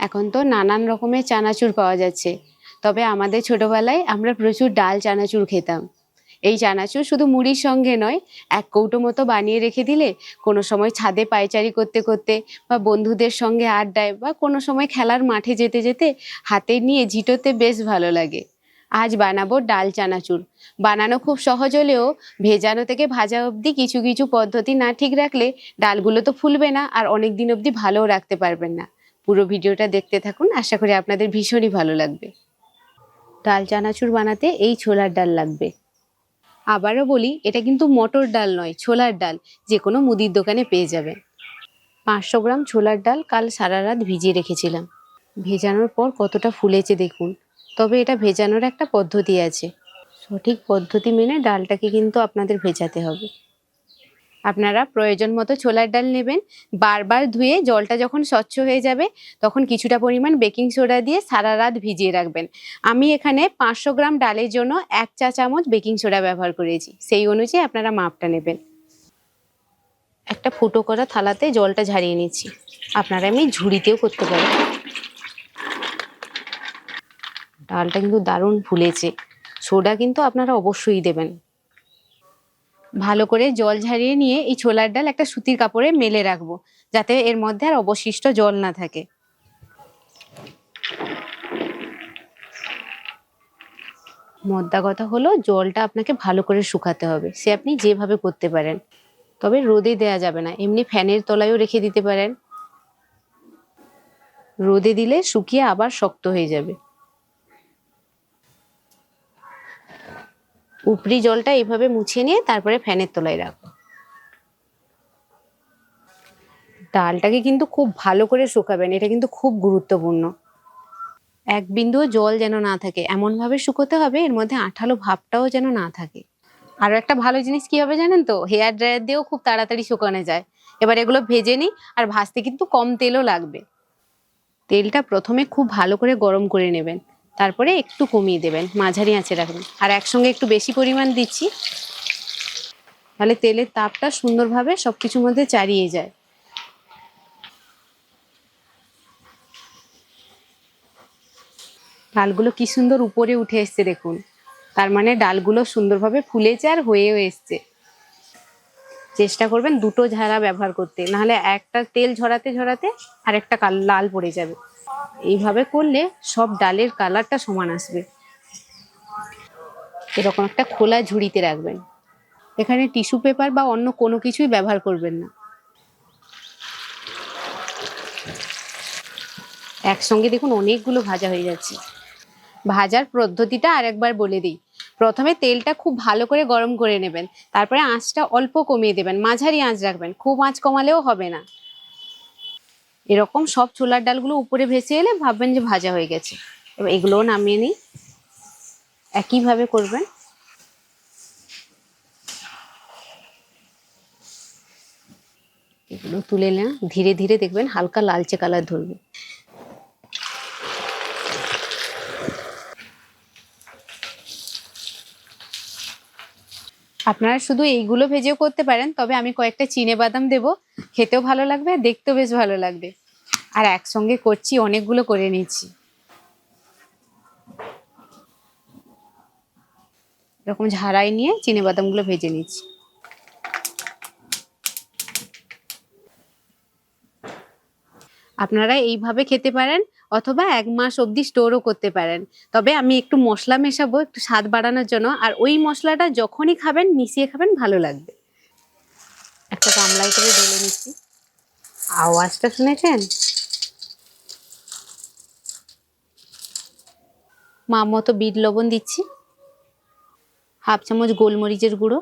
এখন তো নানান রকমের চানাচুর পাওয়া যাচ্ছে। তবে আমাদের ছোটবেলায় আমরা প্রচুর ডাল চানাচুর খেতাম। এই চানাচুর শুধু মুড়ির সঙ্গে নয়, এক কৌটো মতো বানিয়ে রেখে দিলে কোনো সময় ছাদে পায়চারি করতে করতে বা বন্ধুদের সঙ্গে আড্ডায় বা কোনো সময় খেলার মাঠে যেতে যেতে হাতে নিয়ে ঝিটোতে বেশ ভালো লাগে। আজ বানাবো ডাল চানাচুর। বানানো খুব সহজ হলেও ভেজানো থেকে ভাজা অবধি কিছু কিছু পদ্ধতি না ঠিক রাখলে ডালগুলো তো ফুলবে না আর অনেক দিন অবধি ভালোও রাখতে পারবেন না। পুরো ভিডিওটা দেখতে থাকুন। আশা করি আপনাদের ভীষণই ভালো লাগবে। ডাল চানাচুর বানাতে এই ছোলার ডাল লাগবে। আবারও বলি, এটা কিন্তু মটর ডাল নয়, ছোলার ডাল। যে কোনো মুদির দোকানে পেয়ে যাবেন। পাঁচশো গ্রাম ছোলার ডাল কাল সারা রাত ভিজিয়ে রেখেছিলাম। ভেজানোর পর কতটা ফুলেছে দেখুন। তবে এটা ভেজানোর একটা পদ্ধতি আছে। সঠিক পদ্ধতি মেনে ডালটাকে কিন্তু আপনাদের ভেজাতে হবে। আপনারা প্রয়োজন মতো ছোলার ডাল নেবেন। বারবার ধুয়ে জলটা যখন স্বচ্ছ হয়ে যাবে, তখন কিছুটা পরিমাণ বেকিং সোডা দিয়ে সারা রাত ভিজিয়ে রাখবেন। আমি এখানে পাঁচশো গ্রাম ডালের জন্য এক চা চামচ বেকিং সোডা ব্যবহার করেছি। সেই অনুযায়ী আপনারা মাপটা নেবেন। একটা ফুটো করা থালাতে জলটা ঝারিয়ে নিচ্ছি। আপনারা আমি ঝুড়িতেও করতে পারেন। ডালটা কিন্তু দারুণ ফুলেছে। সোডা কিন্তু আপনারা অবশ্যই দেবেন। ভালো করে জল ঝারিয়ে নিয়ে এই ছোলার ডাল একটা সুতির কাপড়ে মেলে রাখব, যাতে এর মধ্যে আর অবশিষ্ট জল না থাকে। মদ্দা কথা হলো জলটা আপনাকে ভালো করে শুকাতে হবে, সে আপনি যেভাবে করতে পারেন। তবে রোদে দেয়া যাবে না, এমনি ফ্যানের তলায়ও রেখে দিতে পারেন। রোদে দিলে শুকিয়ে আবার শক্ত হয়ে যাবে। উপরি জলটা এইভাবে মুছে নিয়ে তারপরে ফ্যানের তলায় রাখব। ডালটাকে কিন্তু খুব ভালো করে শুকাবেন, এটা কিন্তু খুব গুরুত্বপূর্ণ। এক বিন্দুও জল যেন না থাকে এমন ভাবে শুকোতে হবে, এর মধ্যে আঠালো ভাবটাও যেন না থাকে। আরও একটা ভালো জিনিস কি হবে জানেন তো? হেয়ার ড্রায়ার দিয়েও খুব তাড়াতাড়ি শুকানো যায়। এবার এগুলো ভেজে নিই, আর ভাজতে কিন্তু কম তেলও লাগবে। তেলটা প্রথমে খুব ভালো করে গরম করে নেবেন। তারপরে একটু কমিয়ে দেবেন, মাঝারি আঁচে রাখবেন। আর একসঙ্গে একটু বেশি পরিমাণ দিচ্ছি, তাহলে তেলের তাপটা সুন্দরভাবে সব কিছুর মধ্যে চারিয়ে যায়। ডালগুলো কি সুন্দর উপরে উঠে এসছে দেখুন। তার মানে ডালগুলো সুন্দরভাবে ফুলেছে আর হয়েও এসছে। চেষ্টা করবেন দুটো ঝাড়া ব্যবহার করতে। নাহলে একটা তেল ঝরাতে ঝরাতে আর একটা লাল পড়ে যাবে। এইভাবে করলে সব ডালের কালারটা সমান আসবে। এরকম একটা খোলা ঝুড়িতে রাখবেন। এখানে টিস্যু পেপার বা অন্য কোনো কিছুই ব্যবহার করবেন না। একসঙ্গে দেখুন অনেকগুলো ভাজা হয়ে যাচ্ছে। ভাজার পদ্ধতিটা আরেকবার বলে দিই। প্রথমে তেলটা খুব ভালো করে গরম করে নেবেন। তারপরে আঁচটা অল্প কমিয়ে দেবেন। মাঝারি আঁচ রাখবেন। খুব আঁচ কমালেও হবে না। এরকম সব ছোলার ডালগুলো উপরে ভেসে এলে ভাববেন যে ভাজা হয়ে গেছে। এবার এগুলোও নামিয়ে নিই। একইভাবে করবেন। এগুলো তুলে না ধীরে ধীরে দেখবেন হালকা লালচে কালার ধরবে। আপনারা শুধু এইগুলো ভেজেও করতে পারেন, তবে আমি কয়েকটা চিনে বাদাম দেবো। খেতেও ভালো লাগবে আর দেখতেও বেশ ভালো লাগবে। আর একসঙ্গে করছি, অনেকগুলো করে নিচ্ছি এরকম ঝাড়াই নিয়ে চিনে বাদামগুলো ভেজে নিচ্ছি। আপনারা এইভাবে খেতে পারেন অথবা এক মাস অবধি স্টোরও করতে পারেন। তবে আমি একটু মশলা মেশাবো, একটু স্বাদ বাড়ানোর জন্য। আর ওই মশলাটা যখনই খাবেন, মিশিয়ে খাবেন, ভালো লাগবে। একটা গামলায় করে ঢেলে নিচ্ছি। আওয়াজটা শুনেছেন? মা মতো বিট লবণ দিচ্ছি। হাফ চামচ গোলমরিচের গুঁড়ো।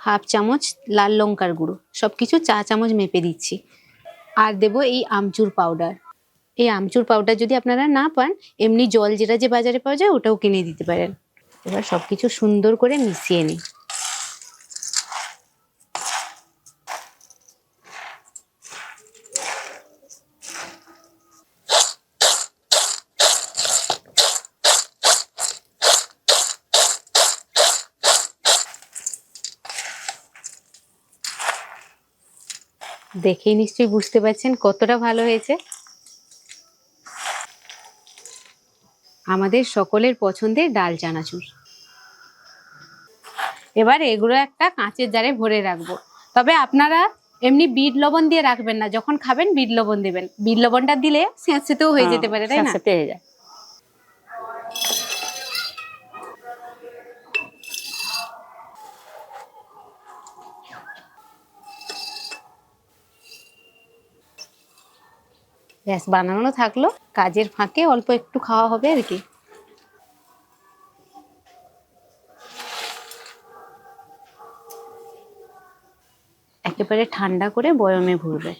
হাফ চামচ লাল লঙ্কার গুঁড়ো। সব কিছু চা চামচ মেপে দিচ্ছি। আর দেব এই আমচুর পাউডার এই আমচুর পাউডার যদি আপনারা না পান, এমনি জল যেটা যে বাজারে পাওয়া যায় ওটাও কিনে দিতে পারেন। এবার সব কিছু সুন্দর করে মিশিয়ে নিই। দেখেই নিশ্চয়ই বুঝতে পারছেন কতটা ভালো হয়েছে। আমাদের সকলের পছন্দের ডাল চানাচুর। এবার এগুলো একটা কাঁচের জারে ভরে রাখব। তবে আপনারা এমনি বিট লবণ দিয়ে রাখবেন না যখন খাবেন বিট লবণ দেবেন। বিট লবণটা দিলে সেঁচতেও হয়ে হ্যাঁ, যেতে পারে তাই না? হয়ে যায়। ব্যাস বানানো থাকল। কাজের ফাঁকে অল্প একটু খাওয়া হবে আর কি। একেবারে ঠান্ডা করে বয়মে ভরবে।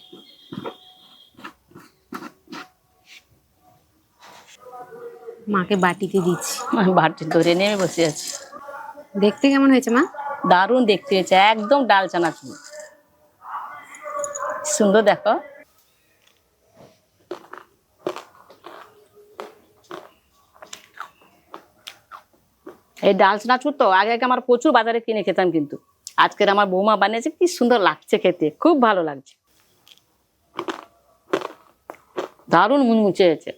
মাকে বাটিতে দিচ্ছি। বাটি ধরে নিয়ে আমি বসে আছি। দেখতে কেমন হয়েছে মা? দারুণ দেখতে হয়েছে একদম ডাল চানাচুর। সুন্দর দেখো। এই ডাল চানাচুর তো আগে আগে আমার প্রচুর বাজারে কিনে খেতাম কিন্তু। আজকের আমার বৌমা বানিয়েছে কি সুন্দর লাগছে খেতে খুব ভালো লাগছে। দারুণ মুচমুচে হয়েছে।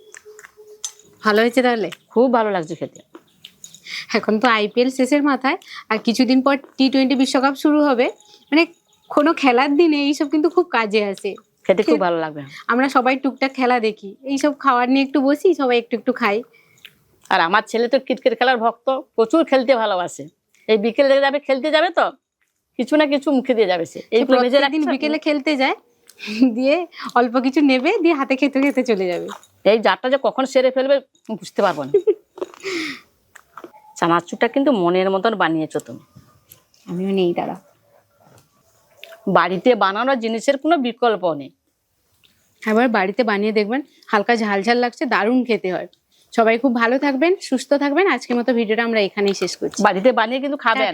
ভালো হয়েছে তাহলে? খুব ভালো লাগছে খেতে। এখন তো আইপিএল শেষের মাথায় আর কিছুদিন পর টি টোয়েন্টি বিশ্বকাপ শুরু হবে। মানে কোনো খেলার দিনে এইসব কিন্তু খুব কাজে আসে। খেতে খুব ভালো লাগবে। আমরা সবাই টুকটাক খেলা দেখি। এইসব খাবার নিয়ে একটু বসি সবাই একটু একটু খাই। আর আমার ছেলে তো ক্রিকেট খেলার ভক্ত প্রচুর খেলতে ভালোবাসে। এই বিকেলে যাবে খেলতে যাবে তো? কিছু না কিছু মুখে দিয়ে যাবে সে। এই বিকেলে খেলতে যায় দিয়ে অল্প কিছু নেবে দিয়ে হাতে খেতে খেতে চলে যাবে। এই জারটা যে কখন সেরে ফেলবে বুঝতে পারব না। চানাচুরটা কিন্তু মনের মতন বানিয়েছো তুমি। আমিও নেই দাঁড়া বাড়িতে বানানো জিনিসের কোনো বিকল্প নেই। এবার বাড়িতে বানিয়ে দেখবেন হালকা ঝাল ঝাল লাগছে দারুণ খেতে হয়। সবাই খুব ভালো থাকবেন সুস্থ থাকবেন। আজকের মতো ভিডিওটা আমরা এখানেই শেষ করছি। বাড়িতে বানিয়ে কিন্তু খাবেন।